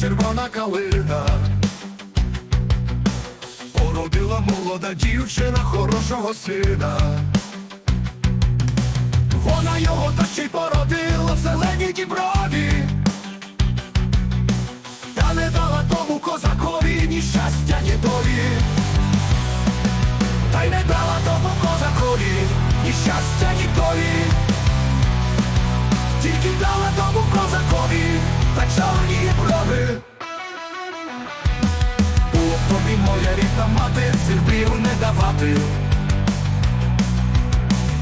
червона калина. Породила молода дівчина хорошого сина. Вона його та породила в зеленій діброві. Та не дала тому козакові ні щастя, ні долі. Та й не дала тому козакові ні щастя, ні долі. Тільки дала тому чорні брови. Б тобі моя рідна мати, цих брів не давати.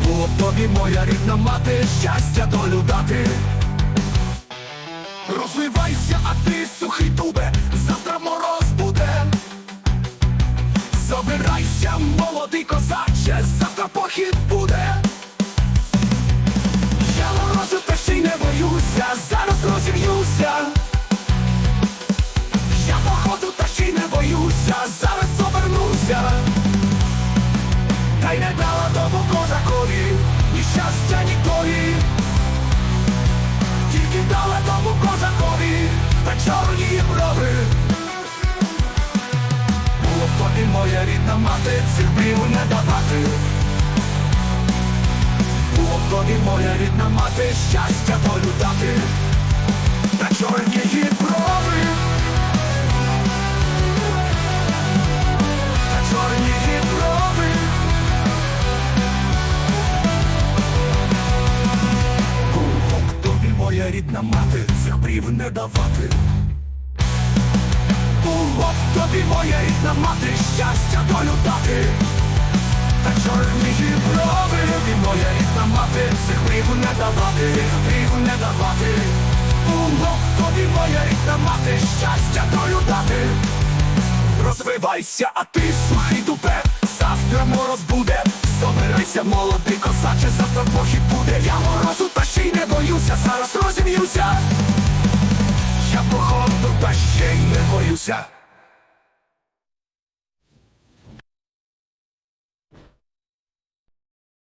Б тобі моя рідна мати, щастя долю дати. Розвивайся, а ти сухий дубе, завтра мороз буде. Забирайся, молодий козаче, завтра похід буде. Я морозу та ще й не боюся, зараз розім'юся. Я походу та ще й не боюся, зараз обернуся. Та й не дала тому козакові, ні щастя, ні долі. Тільки дала тому козакові та чорні брови. Було б тобі моя рідна мати, цих брів не давати. Тобі моя рідна мати, щастя долю дати. Чорні її брови. Чорні її брови. Б тобі моя рідна мати, цих брів не давати. Було б тобі моя рідна мати, щастя долю дати. Та чорні її брови, і моя рідна мати, цих брів не давати, цих не давати. Б тобі моя рідна мати, щастя долю дати. Розвивайся, а ти сухий тупе, завтра мороз буде. Собирайся, молодий козаче, завтра похід буде. Я морозу та ще й не боюся, зараз розім'юся. Я походу та ще й не боюся.